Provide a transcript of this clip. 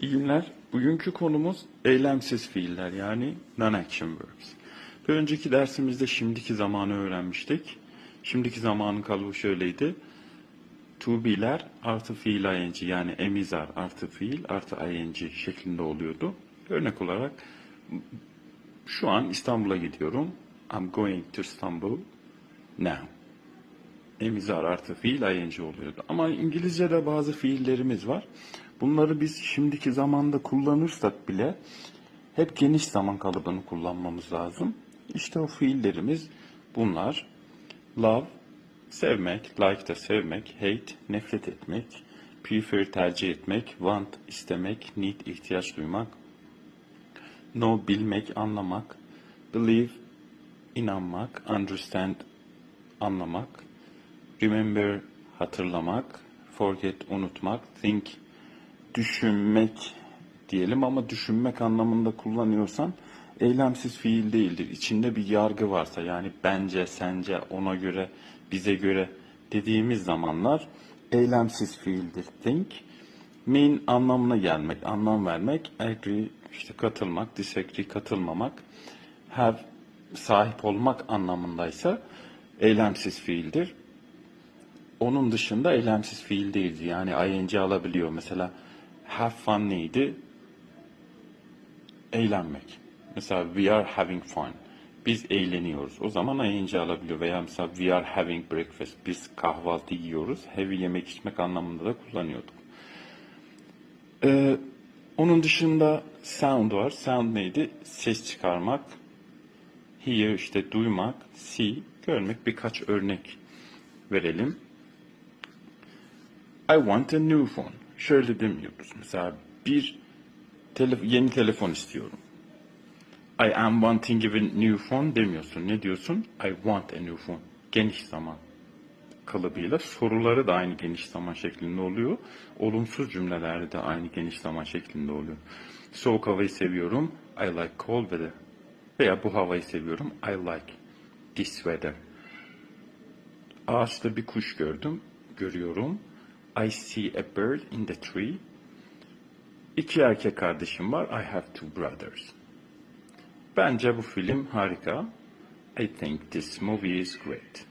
İyi günler. Bugünkü konumuz eylemsiz fiiller yani non-action verbs. Bir önceki dersimizde şimdiki zamanı öğrenmiştik. Şimdiki zamanın kalıbı şöyleydi. To be'ler artı fiil ing yani emizar artı fiil artı ing şeklinde oluyordu. Örnek olarak şu an İstanbul'a gidiyorum. I'm going to Istanbul now. Emizar artı fiil ing oluyordu. Ama İngilizce'de bazı fiillerimiz var. Bunları biz şimdiki zamanda kullanırsak bile hep geniş zaman kalıbını kullanmamız lazım. İşte o fiillerimiz bunlar. Love, sevmek, like da sevmek, hate, nefret etmek, prefer, tercih etmek, want, istemek, need, ihtiyaç duymak, know, bilmek, anlamak, believe, inanmak, understand, anlamak, remember, hatırlamak, forget, unutmak, think, düşünmek diyelim ama düşünmek anlamında kullanıyorsan eylemsiz fiil değildir. İçinde bir yargı varsa yani bence, sence, ona göre, bize göre dediğimiz zamanlar eylemsiz fiildir. Think, mean anlamına gelmek, anlam vermek, agree işte katılmak, disagree katılmamak, have sahip olmak anlamındaysa eylemsiz fiildir. Onun dışında eylemsiz fiil değildi. Yani ing alabiliyor. Mesela have fun neydi? Eğlenmek. Mesela we are having fun. Biz eğleniyoruz. O zaman ing alabiliyor. Veya mesela we are having breakfast. Biz kahvaltı yiyoruz. Have yemek içmek anlamında da kullanıyorduk. Ee, onun dışında sound var. Sound neydi? Ses çıkarmak. Hear işte duymak. See görmek. Birkaç örnek verelim. I want a new phone. Şöyle demiyoruz. Mesela bir tele- yeni telefon istiyorum. I am wanting a new phone demiyorsun. Ne diyorsun? I want a new phone. Geniş zaman kalıbıyla soruları da aynı geniş zaman şeklinde oluyor. Olumsuz cümlelerde de aynı geniş zaman şeklinde oluyor. Soğuk havayı seviyorum. I like cold weather. Veya bu havayı seviyorum. I like this weather. Ağaçta bir kuş gördüm. Görüyorum. I see a bird in the tree. İki erkek kardeşim var. I have two brothers. Bence bu film harika. I think this movie is great.